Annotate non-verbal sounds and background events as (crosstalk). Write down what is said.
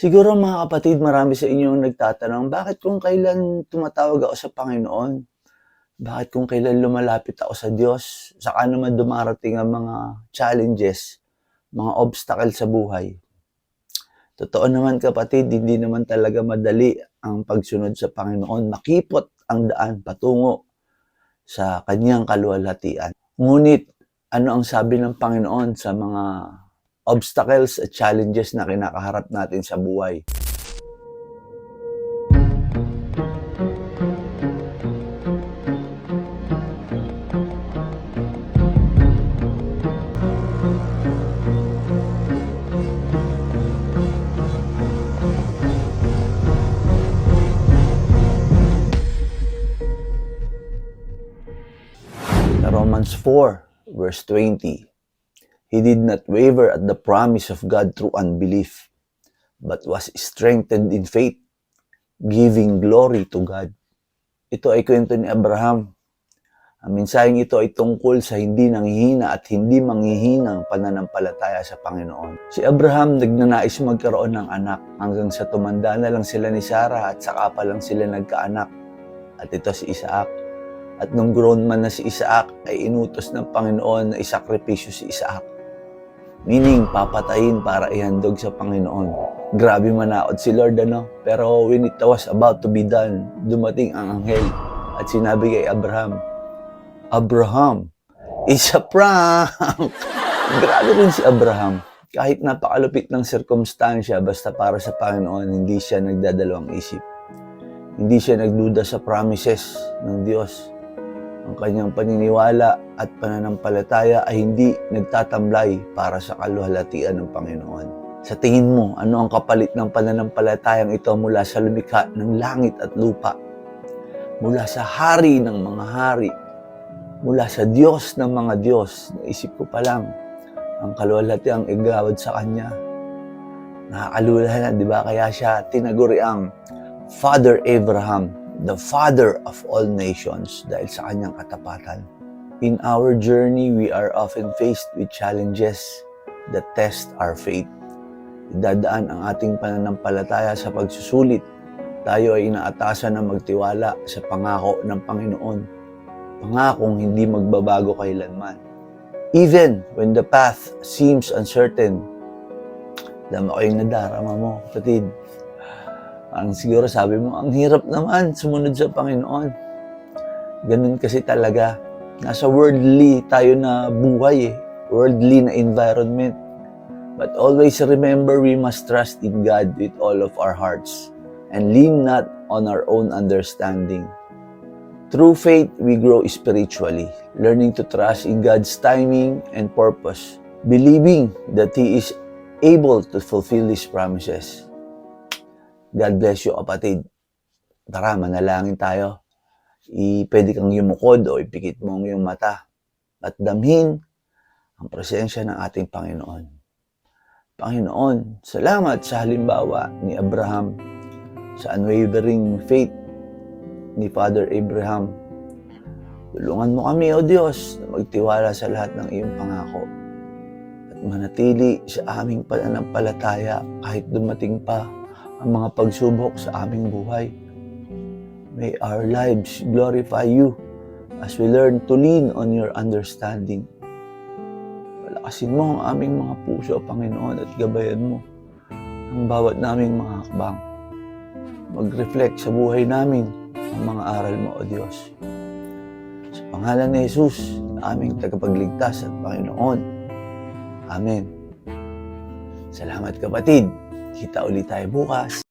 Siguro mga kapatid, marami sa inyo ang nagtatanong, bakit kung kailan tumatawag ako sa Panginoon? Bakit kung kailan lumalapit ako sa Diyos? Saka naman dumarating ang mga challenges, mga obstacle sa buhay? Totoo naman kapatid, hindi naman talaga madali ang pagsunod sa Panginoon. Makipot ang daan patungo sa kanyang kaluwalhatian. Ngunit, ano ang sabi ng Panginoon sa mga obstacles at challenges na kinakaharap natin sa buhay? Romans 4, verse 20. He did not waver at the promise of God through unbelief, but was strengthened in faith, giving glory to God. Ito ay kwento ni Abraham. Ang mensaheng ito ay tungkol sa hindi nanghihina at hindi manghihinang pananampalataya sa Panginoon. Si Abraham nagnanais magkaroon ng anak hanggang sa tumanda na lang sila ni Sarah at saka pa lang sila nagkaanak. At ito si Isaac. At nung grown man na si Isaac, ay inutos ng Panginoon na isakripisyo si Isaac. Meaning, papatayin para ihandog sa Panginoon. Grabe manaot si Lord, ano? Pero when it was about to be done, dumating ang anghel at sinabi kay Abraham, Abraham, it's a prank! (laughs) Grabe rin si Abraham. Kahit napakalupit ng sirkumstansya, basta para sa Panginoon, hindi siya nagdadalawang isip. Hindi siya nagduda sa promises ng Diyos. Ang kanyang paniniwala at pananampalataya ay hindi nagtatamlay para sa kaluhalatian ng Panginoon. Sa tingin mo, ano ang kapalit ng pananampalatayang ito mula sa lumikha ng langit at lupa? Mula sa hari ng mga hari, mula sa Diyos ng mga Diyos, naisip ko pa lang, ang kaluhalatiang igawad sa Kanya. Nakakalula na, di ba? Kaya siya tinaguri ang Father Abraham, the father of all nations dahil sa kanyang katapatan. In our journey, we are often faced with challenges that test our faith. Idadaan ang ating pananampalataya sa pagsusulit. Tayo ay inaatasan na magtiwala sa pangako ng Panginoon. Pangakong hindi magbabago kailanman. Even when the path seems uncertain, dama ko yung nadarama mo, kapatid. Ang siguro sabi mo, ang hirap naman sumunod sa Panginoon. Ganun kasi talaga. Nasa worldly tayo na buhay eh. Worldly na environment. But always remember we must trust in God with all of our hearts and lean not on our own understanding. Through faith, we grow spiritually, learning to trust in God's timing and purpose, believing that He is able to fulfill His promises. God bless you, kapatid. Tara, manalangin tayo. I, pwede kang yumukod o ipikit mo ang iyong mata at damhin ang presensya ng ating Panginoon. Panginoon, salamat sa halimbawa ni Abraham, sa unwavering faith ni Father Abraham. Tulungan mo kami, O Diyos, na magtiwala sa lahat ng iyong pangako at manatili sa aming pananampalataya kahit dumating pa ang mga pagsubok sa aming buhay. May our lives glorify you as we learn to lean on your understanding. Palakasin mo ang aming mga puso, Panginoon, at gabayan mo ang bawat naming mga hakbang. Mag-reflect sa buhay namin ang mga aral mo, O Diyos. Sa pangalan ni Jesus, aming tagapagligtas at Panginoon. Amen. Salamat kapatid. Kita ulit tayo bukas.